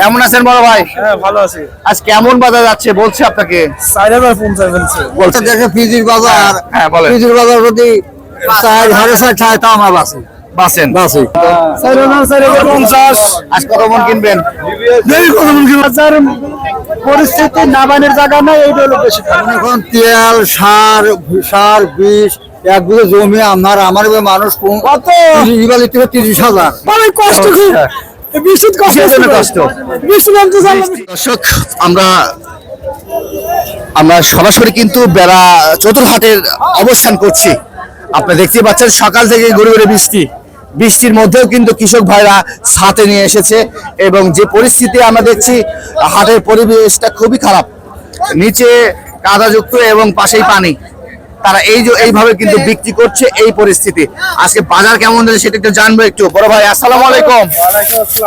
কেমন আছেন বড় ভাই? হ্যাঁ ভালো আছি। আজ কেমন বাজার যাচ্ছে বলছে আপনাকে? চার হাজার পঞ্চাশ বলছে। বলছে। দেখে ফিজির বাজার। হ্যাঁ বলেন। ফিজির বাজার যদি চার সাড়ে চার চায় তা আমার বাসে। বাসেন। বাসে। চার হাজার চার হাজার পঞ্চাশ। আজ কত মন কিনবেন? বাজার পরিস্থিতি নাবানের জায়গা নাই এইটা হলো বেশি এখন তেল সার সার বিষ এক বিঘে জমি আমার আমার মানুষ কত? ইবালি থেকে তিরিশ হাজার। কষ্ট দর্শক আমরা আমরা সরাসরি কিন্তু বেড়া চতুর্হাটের অবস্থান করছি। আপনি দেখতে পাচ্ছেন সকাল থেকে গড়ে গড়ে বৃষ্টি। বৃষ্টির মধ্যেও কিন্তু কৃষক ভাইরা ছাতে নিয়ে এসেছে এবং যে পরিস্থিতি আমরা দেখছি হাটের পরিবেশটা খুবই খারাপ। নিচে কাদাযুক্ত এবং পাশেই পানি। তারা এই যে এইভাবে কিন্তু বিক্রি করছে এই পরিস্থিতি। আজকে বাজার কেমন যাচ্ছে সেটা একটু জানব একটু। বড় ভাই আসসালাম আলাইকুম।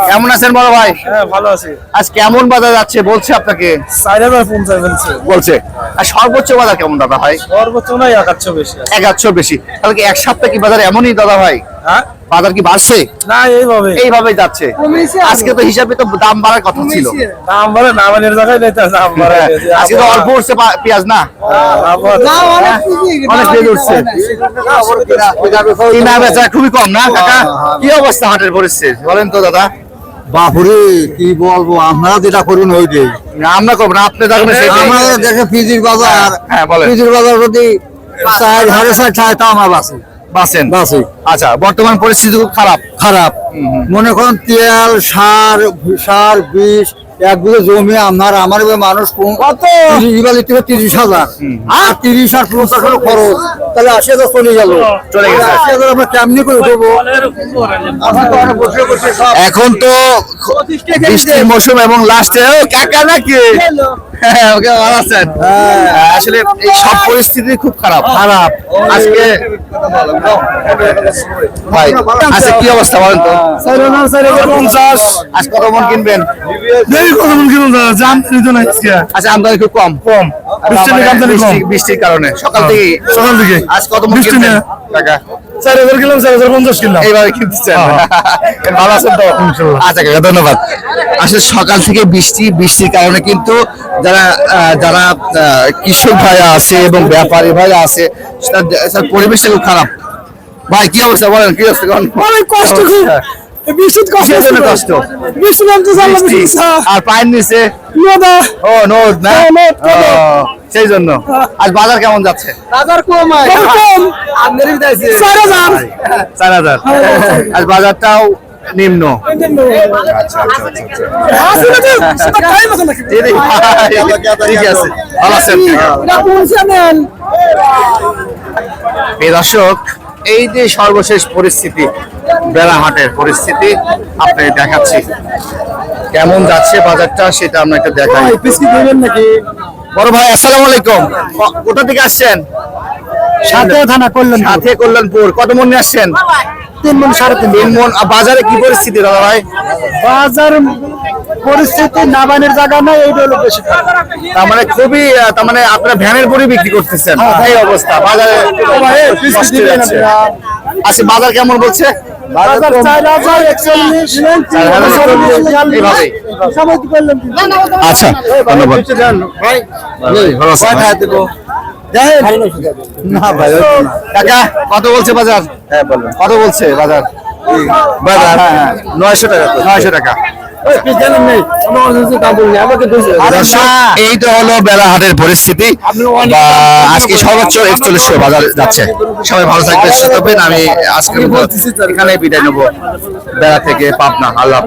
কেমন আছেন বড় ভাই? হ্যাঁ ভালো আছি। আজ কেমন বাজার যাচ্ছে বলছে আপনাকে? বলছে। আর সর্বোচ্চ বাজার কেমন দাদা ভাই? সর্বোচ্চ নাই একাচ্ছ বেশি একাচ্ছ বেশি। তাহলে কি এক সপ্তাহ কি বাজার এমনই দাদা ভাই? হ্যাঁ? বাজার কি বাড়ছে? না এইভাবে। এইভাবেই যাচ্ছে। আজকে তো হিসাবে তো দাম বাড়ার কথা ছিল। দাম বাড়ে না নাবানের জায়গায় নাই তার দাম বাড়ে। আজকে তো অল্প উঠছে পেঁয়াজ না? অনেক পেঁয়াজ উঠছে। কিনা বেচা খুবই কম না কাকা? কি অবস্থা হাটের পরিস্থিতি? বলেন তো দাদা। বাপুরে কি বলব আপনারা যেটা করুন ওইটাই আমরা করব না আপনি দেখবেন। আমাদের দেখে ফিজির বাজার হ্যাঁ, বলেন। ফিজির বাজার যদি চার সাড়ে চার চায় তা বাসেন? বাসে আচ্ছা বর্তমান পরিস্থিতি খুব খারাপ। খারাপ। মনে করেন তেল সার সার বিষ এক বিঘে জমি আমার আমার মানুষ কত? ইবালি থেকে তিরিশ হাজার। আর তিরিশ আর পঞ্চাশ হলো খরচ। তাহলে আশি হাজার চলে গেল। চলে গেছে। আশি হাজার আমরা কেমনি করে উঠবো এখন তো বৃষ্টির মৌসুম এবং লাস্টে কাকা নাকি? ওকে ভালো আছেন? আসলে এই সব পরিস্থিতি খুব খারাপ। খারাপ। আজকে ভাই আজকে কি অবস্থা বলেন তো? পঞ্চাশ? আজ কত মন কিনবেন? কত মন কিলো জাম নিত না আজকে। আচ্ছা আমদানি খুব কম। কম। বৃষ্টির লেগে বৃষ্টি- বৃষ্টির কারণে। সকাল থেকে সকাল থেকে আজ কত মন কিনবেন? না। চার হাজার কিলো চার হাজার পঞ্চাশ কিলো এইভাবে কিনতেছেন? ভালো আছেন তো আচ্ছা কাকা ধন্যবাদ। আসলে সকাল থেকে বৃষ্টি বৃষ্টির কারণে কিন্তু যারা যারা কৃষক ভাইরা আছে এবং ব্যাপারী ভাইরা আছে তার- পরিবেশটা খুব খারাপ। ভাই কি অবস্থা? বলেন কি অবস্থা? বলেন? অনেক কষ্ট বৃষ্টির কষ্ট। কষ্ট? বৃষ্টি নামতে আর পায়ের নিচে? নদা। ও নোদ না? হ্যাঁ, সেই জন্য আজ বাজার কেমন যাচ্ছে? হাজার কম কম। চার হাজার। আজ বাজারটাও নিম্ন। হাসি না তো, সেটা খাই মতো নাকি? এই রে ভাই, ঠিক আছে ভালো আছেন? এটা পৌঁছে নেন। এই দর্শক এই যে সর্বশেষ পরিস্থিতি বেড়াহাটের পরিস্থিতি আপনি দেখাচ্ছি। কেমন যাচ্ছে বাজারটা সেটা আমরা একটু দেখাই। নাকি? বড় ভাই আসসালামু আলাইকুম। কোথা থেকে আসছেন? সাথে থানা করলেন তো। সাথে কল্যাণপুর। কত মন নিয়ে আসছেন? তিন মন সাড়ে তিন মন। বাজারে কি পরিস্থিতি দাদা ভাই? বাজার পরিস্থিতি নাবানের জায়গা নাই এইটা হলো বেশি তার মানে খুবই তার মানে আপনারা ভ্যানের পরে বিক্রি করতেছেন। এই অবস্থা। বাজারে আচ্ছা বাজার কেমন বলছে? আচ্ছা ধন্যবাদ। না ভাই কাকা কত বলছে বাজার? হ্যাঁ কত বলছে বাজার? বাজার। হ্যাঁ, নয়শো টাকা। নয়শো টাকা। দর্শক, এই তো হলো বেলাহাটের পরিস্থিতি। আজকে সর্বোচ্চ একচল্লিশশো বাজার যাচ্ছে। সবাই ভালো থাকবেন সুস্থ আমি আজকে এখানে বিদায় নেব। বেড়া থেকে পাবনা আল্লাহ।